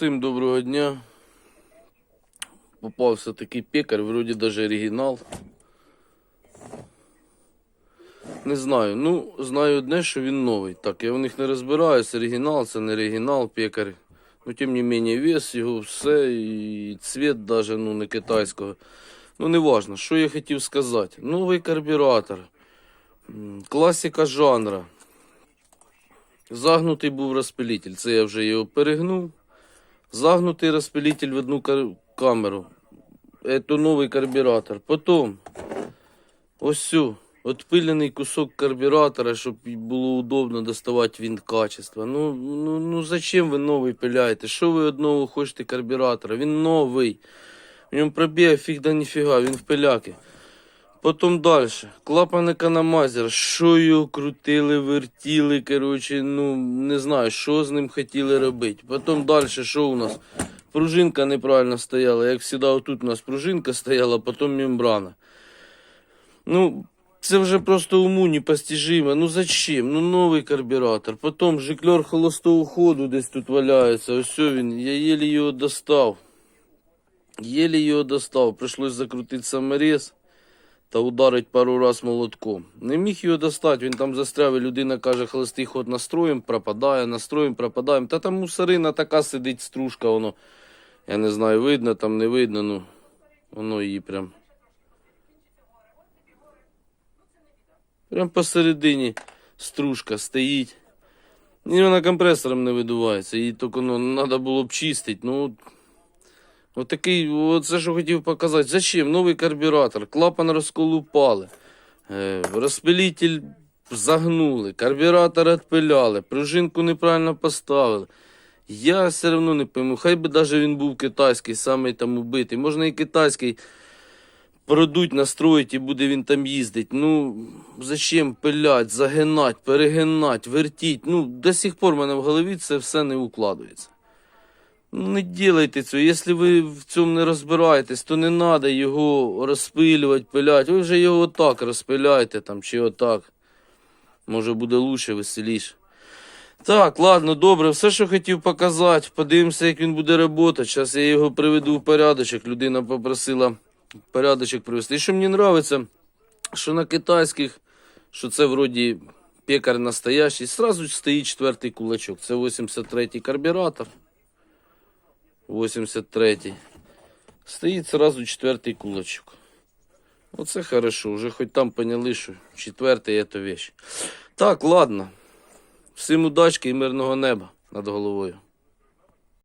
Всім доброго дня. Попався такий пекар, вроді даже оригінал. Не знаю. Ну, знаю одне, що він новий. Так, я в них не розбираюся, оригінал, це не оригінал, пекар. Ну, тим не менее, вес його, все, і цвет даже, ну, не китайського. Ну, не важно, що я хотів сказати. Новий карбюратор. Класика жанра. Загнутий був розпилитель. Це я вже його перегнув. Загнутий розпилитель в одну камеру. Это новий карбюратор. Потім ось сю, отпилений кусок карбюратора, щоб було удобно доставати він качества. Ну, ну, ну зачем ви новий пиляєте? Що ви одного хочете карбюратора? Він новий. В ньому пробіг фіг да ніфіга, він в пиляки. Потім далі. Клапан економайзер. Що його крутили, вертіли, коротше, ну не знаю, що з ним хотіли робити. Потім далі, що у нас? Пружинка неправильно стояла. Як завжди, отут у нас пружинка стояла, потім мембрана. Ну, це вже просто уму непостижимо. Ну зачем? Ну новий карбюратор. Потім жиклер холостого ходу десь тут валяється. Ось він. Я єлі його достав. Єлі його достав. Прийшлось закрутити саморез та ударить пару раз молотком. Не міг його достати, він там застряв, і людина каже, холостий ход настроїм, пропадає, настроїм, пропадаємо. Та там мусорина така сидить стружка, воно, я не знаю, видно там, не видно, ну, воно її прям. Прям посередині стружка стоїть. І вона компресором не видувається, її тільки ну, треба було б чистити. Ну, От такий, оце що хотів показати. Зачем? Новий карбюратор, клапан розколупали, е, розпилитель загнули, карбюратор відпиляли, пружинку неправильно поставили. Я все одно не пойму. Хай би навіть він був китайський, самий там убитий. Можна і китайський продуть, настроїть і буде він там їздити. Ну, зачем пилять, загинать, перегинать, вертіть. Ну, до сих пор в мене в голові це все не укладується. Не делайте цього. Якщо ви в цьому не розбираєтесь, то не треба його розпилювати, пиляти. Ви вже його отак розпиляйте там, чи отак. Може буде лучше, веселіше. Так, ладно, добре, все, що хотів показати. Подивимося, як він буде працювати. Зараз я його приведу в порядочок. Людина попросила порядочок привести. І що мені подобається, що на китайських, що це вроді пекар настоящий, сразу стоїть четвертий кулачок. Це 83-й карбюратор. 83-й. Стоїть сразу четвертий кулачок. Оце хорошо, вже хоч там поняли, що четвертий це вещь. Так, ладно. Всім удачки і мирного неба над головою.